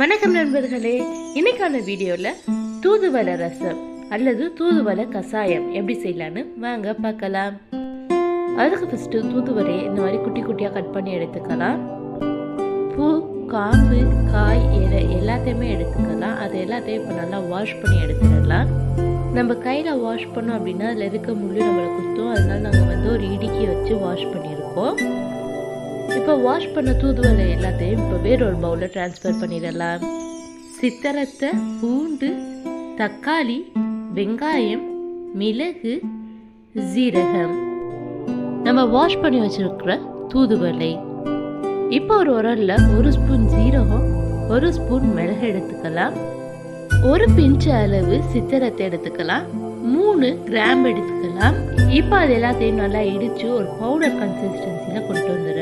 வணக்கம் நண்பர்களே. இன்னைக்கான வீடியோவில் தூதுவளை ரசம் அல்லது தூதுவளை கசாயம் எப்படி செய்யலான்னு வாங்க பார்க்கலாம். அதுக்கு ஃபஸ்ட்டு தூதுவரை இந்த மாதிரி குட்டி குட்டியாக கட் பண்ணி எடுத்துக்கலாம். பூ காம்பு காய் இலை எல்லாத்தையுமே எடுத்துக்கலாம். அது எல்லாத்தையும் இப்போ நல்லா வாஷ் பண்ணி எடுத்துடலாம். நம்ம கையில் வாஷ் பண்ணோம் அப்படின்னா அதில் இருக்க முள்ளு நம்மளை குத்தும். அதனால நாங்கள் வந்து ஒரு இடுக்கி வச்சு வாஷ் பண்ணியிருக்கோம். இப்போ வாஷ் பண்ண தூதுவலை எல்லாத்தையும் இப்போ வேறொரு பவுலில் ட்ரான்ஸ்ஃபர் பண்ணிடலாம். சித்தரத்தை பூண்டு தக்காளி வெங்காயம் மிளகு ஜீரகம் நம்ம வாஷ் பண்ணி வச்சிருக்கிற தூதுவலை இப்போ ஒரு உரல்ல ஒரு ஸ்பூன் ஜீரகம் ஒரு ஸ்பூன் மிளகு எடுத்துக்கலாம். ஒரு பிஞ்சு அளவு சித்திரத்தை எடுத்துக்கலாம். மூணு கிராம் எடுத்துக்கலாம். இப்போ அது எல்லாத்தையும் நல்லா இடித்து ஒரு பவுடர் கன்சிஸ்டன்சியில் கொண்டு வந்துடுறேன்.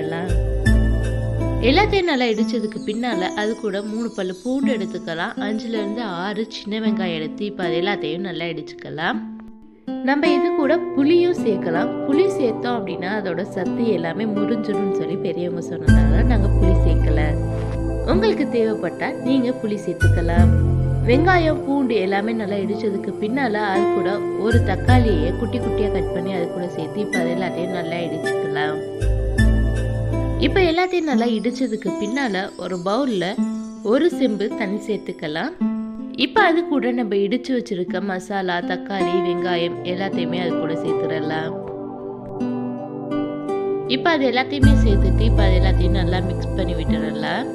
எல்லாத்தையும் நல்லா இடிச்சதுக்கு பின்னால் அது கூட மூணு பல்லு பூண்டு எடுத்துக்கலாம். அஞ்சுலேருந்து ஆறு சின்ன வெங்காயம் எடுத்து இப்போ அது எல்லாத்தையும் நல்லா இடிச்சுக்கலாம். நம்ம இது கூட புளியும் சேர்க்கலாம். புளி சேர்த்தோம் அப்படின்னா அதோட சத்து எல்லாமே முறிஞ்சிடும் சொல்லி பெரியவங்க சொன்னதால நாங்கள் புளி சேர்க்கல. உங்களுக்கு தேவைப்பட்டால் நீங்கள் புளி சேர்த்துக்கலாம். வெங்காயம் பூண்டு எல்லாமே நல்லா இடித்ததுக்கு பின்னால் அது கூட ஒரு தக்காளியை குட்டி குட்டியாக கட் பண்ணி அது கூட சேர்த்து இப்போ அது எல்லாத்தையும் நல்லா இடிச்சுக்கலாம். இப்போ எல்லாத்தையும் நல்லா இடிச்சதுக்கு பின்னால் ஒரு பவுலில் ஒரு செம்பு தண்ணி சேர்த்துக்கலாம். இப்போ அது கூட நம்ம இடிச்சு வச்சிருக்க மசாலா தக்காளி வெங்காயம் எல்லாத்தையுமே அது கூட சேர்த்துடலாம். இப்போ அது எல்லாத்தையுமே சேர்த்துட்டு இப்போ அது எல்லாத்தையும் நல்லா மிக்ஸ் பண்ணி விட்டுடலாம்.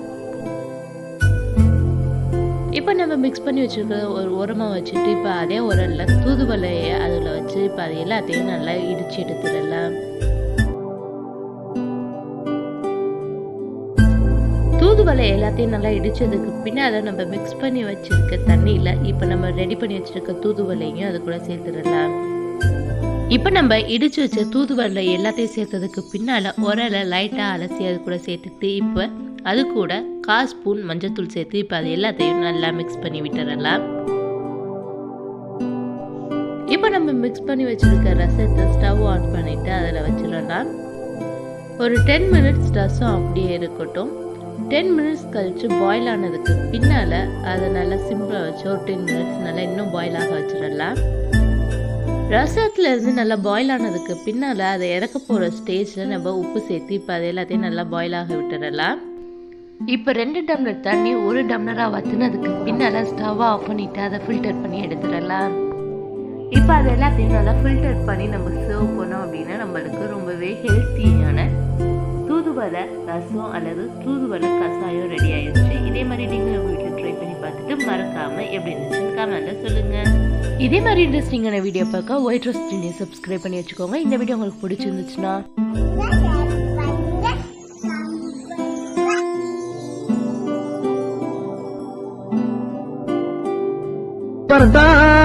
இப்போ நம்ம மிக்ஸ் பண்ணி வச்சிருக்க ஒரு உரமாக வச்சுட்டு இப்போ அதே உரல்ல தூதுவலையை அதில் வச்சு இப்போ அது எல்லாத்தையும் நல்லா இடிச்சு எடுத்துடலாம். வலை எல்லாத்தையும் நல்லா இடித்ததுக்கு பின்னால நம்ம மிக்ஸ் பண்ணி வச்சிருக்க தண்ணியில் இப்போ நம்ம ரெடி பண்ணி வச்சிருக்க தூதுவலையும் அது கூட சேர்த்துடலாம். இப்போ நம்ம இடிச்சு வச்ச தூதுவலை எல்லாத்தையும் சேர்த்ததுக்கு பின்னால் உரலை லைட்டாக அலசி அது கூட சேர்த்துட்டு இப்போ அது கூட கா ஸ்பூன் மஞ்சத்தூள் சேர்த்து இப்போ அது எல்லாத்தையும் நல்லா மிக்ஸ் பண்ணி விட்டுறலாம் இப்போ நம்ம மிக்ஸ் பண்ணி வச்சிருக்க ரசத்தை ஸ்டவ் ஆன் பண்ணிட்டு அதில் வச்சிடலாம். ஒரு டென் மினிட்ஸ் ரசம் அப்படியே இருக்கட்டும். டென் மினிட்ஸ் கழிச்சு பாயில் ஆனதுக்கு பின்னால் அதை நல்லா சிம்பிளாக வச்சு ஒரு டென் மினிட்ஸ் நல்லா இன்னும் பாயில் ஆக வச்சிடலாம். ரசத்தில் இருந்து நல்லா பாயில் ஆனதுக்கு பின்னால் அதை இறக்க போகிற ஸ்டேஜில் நம்ம உப்பு சேர்த்து இப்போ அதை எல்லாத்தையும் நல்லா பாயில் ஆக விட்டுடலாம். இப்போ ரெண்டு டம்ளர் தண்ணி ஒரு டம்ளராக வத்துனதுக்கு பின்னால் ஸ்டவ்வாக ஆஃப் பண்ணிவிட்டு அதை ஃபில்டர் பண்ணி எடுத்துடலாம். இப்போ அது எல்லாத்தையும் நல்லா ஃபில்டர் பண்ணி நம்ம சர்வ் பண்ணோம் அப்படின்னா நம்மளுக்கு ரொம்பவே ஹெல்த்தியான தூதுவளை ரசம் அல்லது தூதுவளை கசாயம் ரெடி ஆயிடுச்சு. இதே மாதிரி நீங்கள் உங்கள் வீட்டில் ட்ரை பண்ணி பார்த்துட்டு மறக்காமல் எப்படி இருந்துச்சுன்னு கமெண்ட்டில் சொல்லுங்கள் இதே மாதிரி இன்ட்ரெஸ்டிங்கான வீடியோ பார்க்க ஒயிட் ரோஸ் சப்ஸ்கிரைப் பண்ணி வச்சுக்கோங்க. இந்த வீடியோ உங்களுக்கு பிடிச்சிருந்துச்சுன்னா பரதான்